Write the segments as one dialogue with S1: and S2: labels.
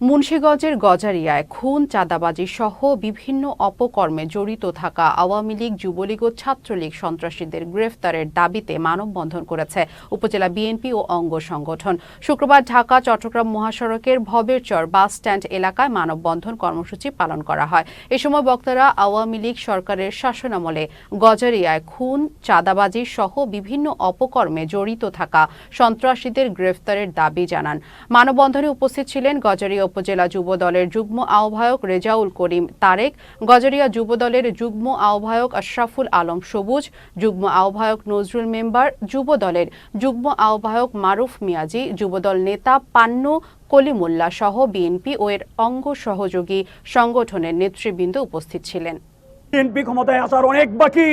S1: মুন্সীগঞ্জের গজারিয়ায় খুন, চাঁদাবাজি সহ বিভিন্ন অপকর্মে জড়িত থাকা আওয়ামী লীগ, যুবলীগ ও ছাত্রলীগ সন্ত্রাসীদের গ্রেফতারের দাবিতে মানববন্ধন করেছে উপজেলা বিএনপি ও অঙ্গ সংগঠন। শুক্রবার ঢাকা, চট্টগ্রাম মহাসড়কের ভবেরচর বাস স্ট্যান্ড এলাকায় মানববন্ধন কর্মসূচি পালন করা হয়। এ সময় বক্তারা আওয়ামী লীগ সরকারের শাসনামলে গজারিয়ায় খুন, চাঁদাবাজি সহ বিভিন্ন অপকর্মে জড়িত থাকা সন্ত্রাসীদের গ্রেফতারের দাবি জানান। মানববন্ধনে উপস্থিত ছিলেন গজারিয়া উপজেলা যুব দলের যুগ্ম আহ্বায়ক রেজাউল করিম তারেক, গজারিয়া যুব দলের যুগ্ম আহ্বায়ক আশরাফুল আলম সবুজ, যুগ্ম আহ্বায়ক নজরুল মেম্বার, যুব দলের যুগ্ম আহ্বায়ক মারুফ মিয়াজি যুবদল নেতা পান্নু কলিমুল্লা সহ বিএনপি ও এর অঙ্গ সহযোগী সংগঠনের নেতৃবৃন্দ উপস্থিত ছিলেন।
S2: বিএনপি ক্ষমতায় আসার অনেক বাকি।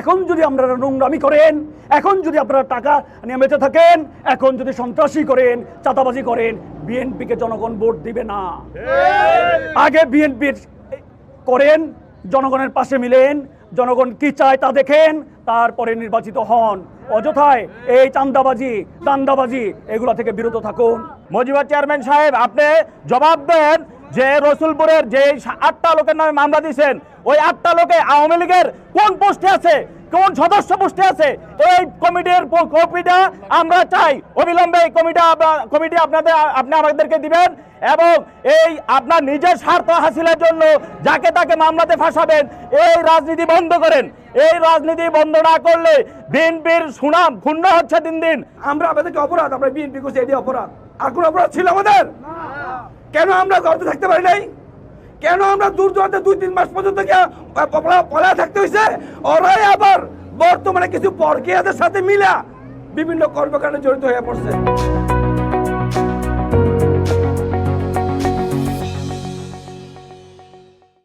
S2: এখন যদি আপনারা নোংরামি করেন এখন যদি আপনারা টাকা নিয়ে মেতে থাকেন এখন যদি সন্ত্রাসী করেন চাঁদাবাজি করেন বিএনপিকে জনগণ ভোট দিবে না। আগে বিএনপির করেন জনগণের পাশে মিলেন জনগণ কি চায় তা দেখেন, তারপরে নির্বাচিত হন। অযথায় এই চান্দাবাজি, দান্দাবাজি, এগুলো থেকে বিরত থাকুন।
S3: মজিবা চেয়ারম্যান সাহেব, আপনি জবাব দেন যে রসুলপুরের যে আটটা লোকের নামে মামলা দিয়েছেন, ওই আটটা লোকে আওয়ামী লীগের কোন পোস্টে আছে? কোন সদস্য পোস্টে আছে? এই কমিটির কপিটা আমরা চাই। অবিলম্বে এই কমিটা কমিটি আপনাদের আপনি আমাদেরকে দিবেন এবং এই আপনার নিজের স্বার্থ হাসিলের জন্য যাকে তাকে মামলাতে ফাঁসাবেন এই রাজনীতি বন্ধ করেন। এই রাজনীতি বন্ধ না করলে বিএনপির সুনাম ক্ষুণ্ণ হচ্ছে দিন দিন।
S4: আমরা আমাদেরকে অপরাধ আমরা বিএনপি করছি এটি অপরাধ। আর কোন অপরাধ ছিল আমাদের? কেন আমরা ঘরতে থাকতে পারি নাই? কেন আমরা দূর দূরান্তে দুই, তিন মাস পর্যন্ত পলায় থাকতে হয়েছে ওরাই আবার বর্তমানে কিছু প্রক্রিয়াদের সাথে মিলা বিভিন্ন কর্মকাণ্ডে জড়িত হয়ে পড়ছে।